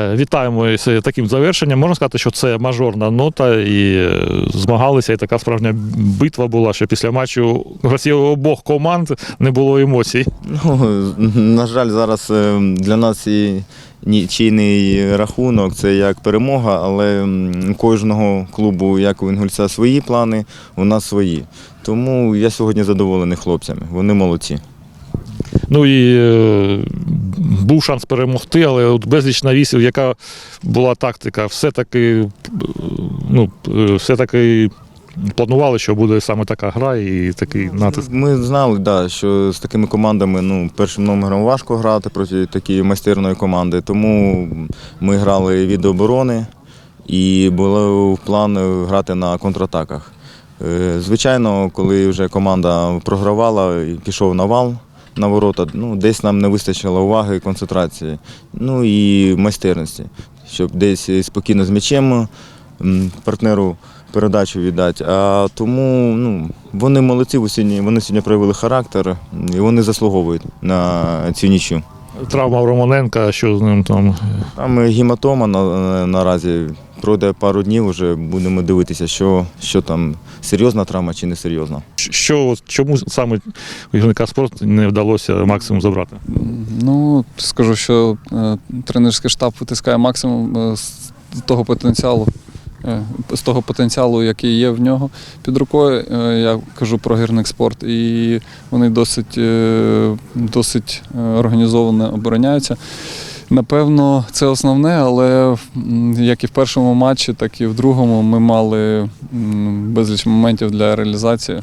Е, Вітаємо з таким завершенням. Можна сказати, що це мажорна нота, і е, змагалися, і така справжня битва була, що після матчу гравців обох команд не було емоцій. Ну, на жаль, зараз е, для нас і нічийний рахунок це як перемога, але у кожного клубу, як у Інгульця, свої плани, у нас свої. Тому я сьогодні задоволений хлопцями. Вони молодці. Ну і був шанс перемогти, але от безліч навісів, яка була тактика, все-таки, ну, все-таки планували, що буде саме така гра і такий натиск. Ми знали, да, що з такими командами ну, першим номером важко грати проти такої майстерної команди. Тому ми грали від оборони і було в план грати на контратаках. Е, Звичайно, коли вже команда програвала пішов навал на ворота, ну, десь нам не вистачило уваги, концентрації, ну і майстерності, щоб десь спокійно з м'ячем партнеру передачу віддати. А тому ну, вони молодці, вони сьогодні проявили характер і вони заслуговують на цю нічю. Травма Романенка, що з ним там. Там гематома на, наразі пройде пару днів, вже будемо дивитися, що, що там серйозна травма чи не серйозна. Що, чому саме гірника спорту не вдалося максимум забрати? Ну, скажу, що е, тренерський штаб витискає максимум е, з того потенціалу, з того потенціалу, який є в нього під рукою. Е, я кажу про гірник спорт, і вони досить, е, досить е, організовано обороняються. Напевно, це основне, але як і в першому матчі, так і в другому ми мали безліч моментів для реалізації.